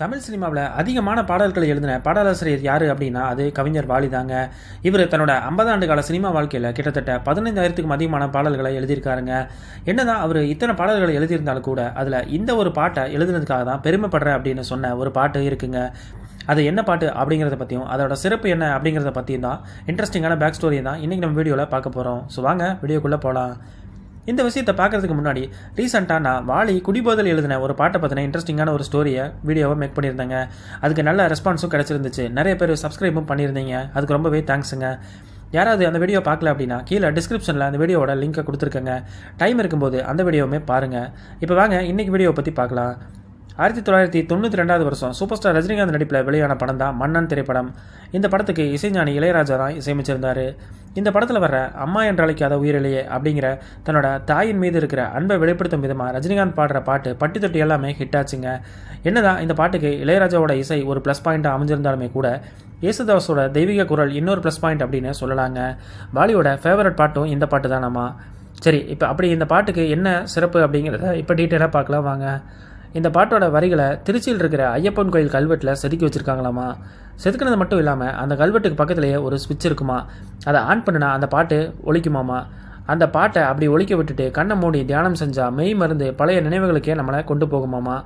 தமிழ் சினிமாவில் அதிகமான பாடல்களை எழுதின பாடலாசிரியர் யார் அப்படின்னா அது கவிஞர் வாலிதாங்க. இவர் தன்னோட ஐம்பது ஆண்டு கால சினிமா வாழ்க்கையில் கிட்டத்தட்ட பதினைந்தாயிரத்துக்கும் அதிகமான பாடல்களை எழுதியிருக்காருங்க. என்னதான் அவர் இத்தனை பாடல்களை எழுதியிருந்தாலும் கூட அதில் இந்த ஒரு பாட்டை எழுதுனதுக்காக தான் பெருமைப்படுறேன் அப்படின்னு சொன்ன ஒரு பாட்டு இருக்குங்க. அது என்ன பாட்டு அப்படிங்கிறத பற்றியும் அதோட சிறப்பு என்ன அப்படிங்கிறத பற்றியும் தான் இன்ட்ரெஸ்டிங்கான பேக் ஸ்டோரி தான் இன்றைக்கி நம்ம வீடியோவில் பார்க்க போகிறோம் ஸோ வாங்க வீடியோக்குள்ளே போகலாம் இந்த விஷயத்தை பார்க்கறதுக்கு முன்னாடி ரீசெண்டாக நான் வாலி குடிபோதல் எழுதின ஒரு பாட்டை பற்றின இன்ட்ரெஸ்டிங்கான ஒரு ஸ்டோரியை வீடியோவை மேக் பண்ணியிருந்தேங்க. அதுக்கு நல்ல ரெஸ்பான்ஸும் கிடச்சிருந்துச்சு. நிறைய பேர் சப்ஸ்கிரைபும் பண்ணியிருந்தீங்க. அதுக்கு ரொம்பவே தேங்க்ஸுங்க யாராவது அந்த வீடியோ பார்க்கல அப்படின்னா கீழே டிஸ்கிரிப்ஷனில் அந்த வீடியோவோட லிங்க்கை கொடுத்துருக்கேங்க. டைம் இருக்கும்போது அந்த வீடியோவுமே பாருங்கள் இப்போ வாங்க இன்றைக்கி வீடியோவை பற்றி பார்க்கலாம். ஆயிரத்தி தொள்ளாயிரத்தி தொண்ணூற்றி ரெண்டாவது வருஷம் சூப்பர் ஸ்டார் ரஜினிகாந்த் நடிப்பில் வெளியான படம் தான் மன்னன் திரைப்படம். இந்த படத்துக்கு இசைஞானி இளையராஜா தான் இசையமைச்சிருந்தார். இந்த படத்தில் வர்ற அம்மா என்று அழைக்காத உயிரிலேயே அப்படிங்கிற தன்னோட தாயின் மீது இருக்கிற அன்பை வெளிப்படுத்தும் விதமாக ரஜினிகாந்த் பாடுற பாட்டு பட்டி தொட்டி எல்லாமே ஹிட் ஆச்சுங்க. என்னதான் இந்த பாட்டுக்கு இளையராஜாவோட இசை ஒரு ப்ளஸ் பாயிண்ட்டாக அமைஞ்சிருந்தாலுமே கூட இயேசுதாஸோட தெய்வீக குரல் இன்னொரு ப்ளஸ் பாயிண்ட் அப்படின்னு சொல்லலாங்க. பாலியோட ஃபேவரட் பாட்டும் இந்த பாட்டு தானாமா சரி இப்போ அப்படி இந்த பாட்டுக்கு என்ன சிறப்பு அப்படிங்கிறத இப்போ டீட்டெயிலாக பார்க்கலாம் வாங்க. இந்த பாட்டோட வரிகளை திருச்சியில் இருக்கிற ஐயப்பன் கோயில் கல்வெட்டில் செதுக்கி வச்சுருக்காங்களாமா? செதுக்கினது மட்டும் இல்லாமல் அந்த கல்வெட்டுக்கு பக்கத்துலேயே ஒரு ஸ்விட்ச் இருக்குமா? அதை ஆன் பண்ணினா அந்த பாட்டு ஒழிக்குமாமா அந்த பாட்டை அப்படி ஒழிக்க விட்டுட்டு கண்ணை மூடி தியானம் செஞ்சால் மெய் மருந்து பழைய நினைவுகளுக்கே நம்மளை கொண்டு போகுமாமா?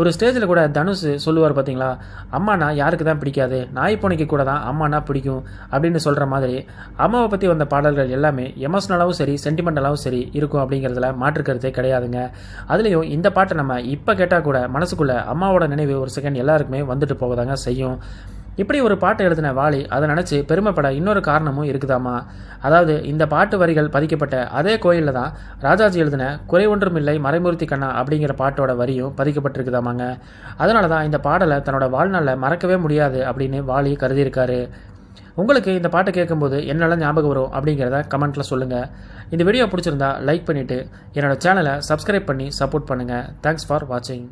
ஒரு ஸ்டேஜில் கூட தனுஷ் சொல்லுவார் பார்த்தீங்களா அம்மானா யாருக்கு தான் பிடிக்காது? நாய் பூனைக்கு கூட தான் அம்மானா பிடிக்கும் அப்படின்னு சொல்கிற மாதிரி. அம்மாவை பற்றி வந்த பாடல்கள் எல்லாமே எமோஷ்னலாகவும் சரி சென்டிமெண்டலாகவும் சரி இருக்கும் அப்படிங்கிறதுல மாற்றுக்கருத்தே கிடையாதுங்க. அதுலேயும் இந்த பாட்டை நம்ம இப்போ கேட்டால் கூட மனசுக்குள்ளே அம்மாவோட நினைவு ஒரு செகண்ட் எல்லாருக்குமே வந்துட்டு போகதாங்க செய்யும். இப்படி ஒரு பாட்டு எழுதின வாலி அதை நினச்சி பெருமைப்பட இன்னொரு காரணமும் இருக்குதாமா அதாவது இந்த பாட்டு வரிகள் பதிக்கப்பட்ட அதே கோயிலில் தான் ராஜாஜி எழுதின குறை ஒன்றுமில்லை மறைமூர்த்தி கண்ணா அப்படிங்கிற பாட்டோட வரியும் பதிக்கப்பட்டிருக்குதாமாங்க. அதனால தான் இந்த பாடலை தன்னோட வாழ்நாளில் மறக்கவே முடியாது அப்படின்னு வாலி கருதியிருக்காரு. உங்களுக்கு இந்த பாட்டை கேட்கும்போது என்னெல்லாம் ஞாபகம் வரும் அப்படிங்கிறத கமெண்ட்டில் சொல்லுங்கள் இந்த வீடியோ பிடிச்சிருந்தா லைக் பண்ணிவிட்டு என்னோடய சேனலை சப்ஸ்கிரைப் பண்ணி சப்போர்ட் பண்ணுங்கள் தேங்க்ஸ் ஃபார் வாட்சிங்